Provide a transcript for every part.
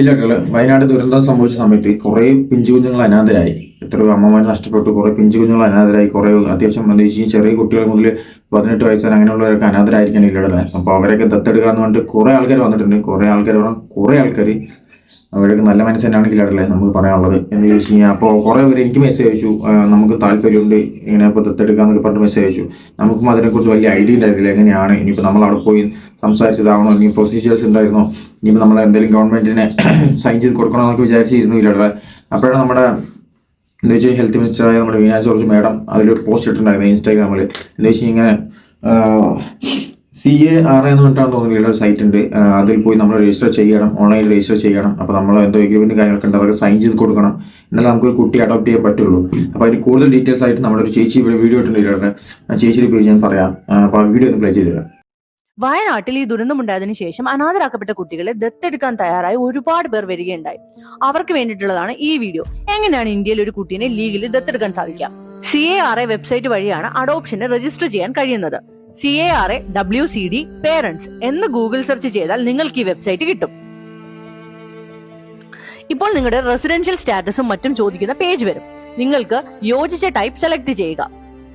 ഇല്ലട്ടുള്ള വയനാട് ദുരന്തം സംഭവിച്ച സമയത്ത് കുറേ പിഞ്ചു കുഞ്ഞുങ്ങൾ അനാഥരായി. എത്രയോ അമ്മമാർ നഷ്ടപ്പെട്ടു. കുറേ പിഞ്ചു കുഞ്ഞുങ്ങൾ അനാഥരായി. കുറേ അത്യാവശ്യം എന്താ ചെറിയ കുട്ടികൾ മുതൽ പതിനെട്ട് വയസ്സാൻ വരെ അങ്ങനെയുള്ളവരൊക്കെ അനാഥരായിരിക്കണം ഇല്ലടനെ അപ്പോൾ അവരൊക്കെ ദത്തെടുക്കാന്ന് പറഞ്ഞിട്ട് കുറേ ആൾക്കാർ വന്നിട്ടുണ്ട്. കുറേ ആൾക്കാർ പറഞ്ഞാൽ കുറേ ആൾക്കാർ അവരൊക്കെ നല്ല മനസ്സിനാണ് ഇല്ലടല്ലേ നമുക്ക് പറയാനുള്ളത്. എന്ന് ചോദിച്ചു കഴിഞ്ഞാൽ അപ്പോൾ കുറേ പേര് എനിക്ക് മെസ്സേജ് അയച്ചു. നമുക്ക് താല്പര്യമുണ്ട് ഇങ്ങനെ ഇപ്പോൾ ദത്തെടുക്കാന്നൊക്കെ പറഞ്ഞിട്ട് മെസ്സേജ് അയച്ചു. നമുക്കും അതിനെക്കുറിച്ച് വലിയ ഐഡിയ ഉണ്ടായിരുന്നില്ല എങ്ങനെയാണ്? ഇനിയിപ്പോൾ നമ്മൾ അവിടെ പോയി സംസാരിച്ചതാണോ? അല്ലെങ്കിൽ പ്രൊസീജിയേഴ്സ് ഉണ്ടായിരുന്നോ ഇനിയിപ്പോൾ നമ്മൾ എന്തെങ്കിലും ഗവൺമെന്റിനെ സൈൻ ചെയ്ത് കൊടുക്കണോ എന്നൊക്കെ വിചാരിച്ചിരുന്നു ഇല്ലടല്ലേ അപ്പോഴാണ് നമ്മുടെ എന്താ വെച്ചാൽ ഹെൽത്ത് മിനിസ്റ്ററായ നമ്മുടെ വീനാ ജോർജ് മാഡം അതിലൊരു പോസ്റ്റ് ഇട്ടിട്ടുണ്ടായിരുന്നു ഇൻസ്റ്റാഗ്രാമിൽ എന്താ വെച്ചാൽ ഇങ്ങനെ സി എ ആർ എന്ന് പറഞ്ഞിട്ടാണ് തോന്നുന്നില്ല ഒരു സൈറ്റ് ഉണ്ട്. അതിൽ പോയി നമ്മൾ രജിസ്റ്റർ ചെയ്യണം ഓൺലൈൻ രജിസ്റ്റർ ചെയ്യണം. അപ്പോൾ നമ്മൾ എന്തോ എഗ്രിമെന്റ് കാര്യങ്ങളൊക്കെ ഉണ്ട് അതൊക്കെ സൈൻ ചെയ്ത് കൊടുക്കണം. എന്നാലേ നമുക്കൊരു കുട്ടി അഡോപ്റ്റ് ചെയ്യാൻ പറ്റുള്ളൂ. അപ്പോൾ അതിന് കൂടുതൽ ഡീറ്റെയിൽസ് ആയിട്ട് നമ്മുടെ ഒരു ചേച്ചി ഇവിടെ വീഡിയോ ഇട്ടുണ്ട് ചേച്ചിയുടെ പേര് ഞാൻ പറയാം. അപ്പോൾ ആ വീഡിയോ ഒന്ന് പ്ലേ ചെയ്ത് തരാം. വയനാട്ടിൽ ഈ ദുരന്തമുണ്ടായതിനു ശേഷം അനാഥരാക്കപ്പെട്ട കുട്ടികളെ ദത്തെടുക്കാൻ തയ്യാറായി ഒരുപാട് പേർ വരികയുണ്ടായി. അവർക്ക് വേണ്ടിയിട്ടുള്ളതാണ് ഈ വീഡിയോ എങ്ങനെയാണ് ഇന്ത്യയിൽ ഒരു കുട്ടീനെ ലീഗലി ദത്തെടുക്കാൻ സാധിക്കുക? C A R A website വഴിയാണ് അഡോപ്ഷന് രജിസ്റ്റർ ചെയ്യാൻ കഴിയുന്നത്. C A R A W C D parents എന്ന് ഗൂഗിൾ സെർച്ച് ചെയ്താൽ നിങ്ങൾക്ക് ഈ വെബ്സൈറ്റ് കിട്ടും. ഇപ്പോൾ നിങ്ങളുടെ റെസിഡൻഷ്യൽ സ്റ്റാറ്റസും മറ്റും ചോദിക്കുന്ന പേജ് വരും. നിങ്ങൾക്ക് യോജിച്ച ടൈപ്പ് സെലക്ട് ചെയ്യുക.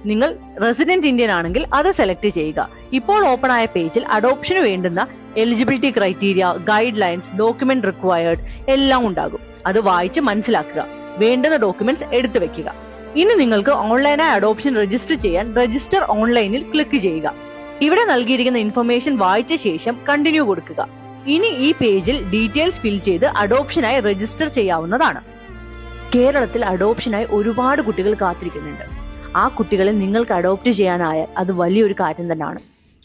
നിങ്ങൾ റെസിഡന്റ് ഇന്ത്യൻ ആണെങ്കിൽ അത് സെലക്ട് ചെയ്യുക. ഇപ്പോൾ ഓപ്പൺ ആയ പേജിൽ അഡോപ്ഷന് വേണ്ടുന്ന eligibility criteria guidelines document required എല്ലാം ഉണ്ടാകും. അത് വായിച്ച് മനസ്സിലാക്കുക. വേണ്ടുന്ന ഡോക്യുമെന്റ്സ് എടുത്തു വെക്കുക. ഇനി നിങ്ങൾക്ക് ഓൺലൈനായി അഡോപ്ഷൻ രജിസ്റ്റർ ചെയ്യാൻ രജിസ്റ്റർ ഓൺലൈനിൽ ക്ലിക്ക് ചെയ്യുക. ഇവിടെ നൽകിയിരിക്കുന്ന ഇൻഫർമേഷൻ വായിച്ച ശേഷം കണ്ടിന്യൂ കൊടുക്കുക. ഇനി ഈ പേജിൽ ഡീറ്റെയിൽസ് ഫിൽ ചെയ്ത് അഡോപ്ഷനായി രജിസ്റ്റർ ചെയ്യാവുന്നതാണ്. കേരളത്തിൽ അഡോപ്ഷനായി ഒരുപാട് കുട്ടികൾ കാത്തിരിക്കുന്നുണ്ട്. ആ കുട്ടികളെ നിങ്ങൾക്ക് അഡോപ്റ്റ് ചെയ്യാനായാൽ അത് വലിയൊരു കാര്യം തന്നെയാണ്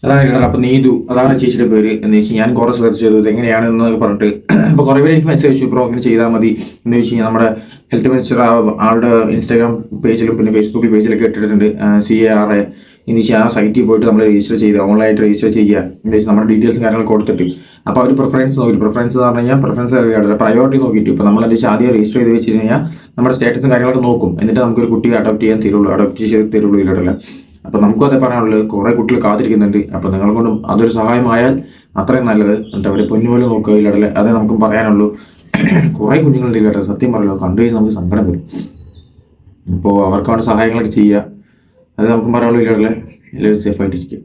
അതാണ് ഇടണം അപ്പൊ നീതു അതാണ് ചേച്ചിയുടെ പേര് എന്ന് വെച്ച് ഞാൻ കുറെ സെർച്ച് ചെയ്തു. ഇത് എങ്ങനെയാണ് എന്നൊക്കെ പറഞ്ഞിട്ട്. അപ്പൊ കുറെ പേര് എനിക്ക് മെസ്സേജ് അയച്ചു. ബ്രോ അങ്ങനെ ചെയ്താൽ മതി എന്ന് വെച്ച് കഴിഞ്ഞാൽ നമ്മുടെ ഹെൽത്ത് മിനിസ്റ്റർ ആളുടെ ഇൻസ്റ്റാഗ്രാം പേജിലും പിന്നെ ഫേസ്ബുക്കിൽ പേജിലൊക്കെ ഇട്ടിട്ടുണ്ട്. സി എ ആർ എ എന്ന് വെച്ചാൽ ആ സൈറ്റിൽ പോയിട്ട് നമ്മൾ രജിസ്റ്റർ ചെയ്ത് ഓൺലൈനായിട്ട് രജിസ്റ്റർ ചെയ്യുക. എന്ന് വെച്ചാൽ നമ്മുടെ ഡീറ്റെയിൽസും കാര്യങ്ങൾ കൊടുത്തിട്ട്. അപ്പോൾ അവർ പ്രിഫറൻസ് നോക്കി. പ്രിഫറൻസ് എന്ന് പറഞ്ഞു കഴിഞ്ഞാൽ പ്രിഫറൻസ് പ്രയോറിറ്റി നോക്കിയിട്ട്. ഇപ്പോൾ നമ്മൾ എന്താ ആദ്യം രജിസ്റ്റർ ചെയ്ത് വെച്ച് കഴിഞ്ഞാൽ നമ്മുടെ സ്റ്റാറ്റസും കാര്യങ്ങളൊക്കെ നോക്കും. എന്നിട്ട് നമുക്കൊരു കുട്ടിയെ അഡോപ്റ്റ് ചെയ്യാൻ തരുള്ളൂ. അഡോപ്റ്റ് ചെയ്ത് തരുള്ളൂ ഇല്ലടല്ല അപ്പോൾ നമുക്കും അതേ പറയാനുള്ളത്. കുറേ കുട്ടികൾ കാത്തിരിക്കുന്നുണ്ട്. അപ്പോൾ നിങ്ങൾ കൊണ്ടും അതൊരു സഹായമായാൽ അത്രയും നല്ലത്. എന്നിട്ട് അവരെ പൊന്നുപോലെ നോക്കുക ഇല്ലടല്ലേ അതേ നമുക്കും പറയാനുള്ളൂ. കുറേ കുഞ്ഞുങ്ങളുണ്ട് ഇല്ലട്ടെ സത്യം പറയല്ലോ കണ്ടു കഴിഞ്ഞാൽ നമുക്ക് സങ്കടം വരും. അപ്പോൾ അവർക്ക് വേണ്ട സഹായങ്ങളൊക്കെ ചെയ്യുക. അത് നമുക്കും പറയാനുള്ളൂ ഇല്ലടല്ലേ എല്ലാവരും സേഫായിട്ടിരിക്കുക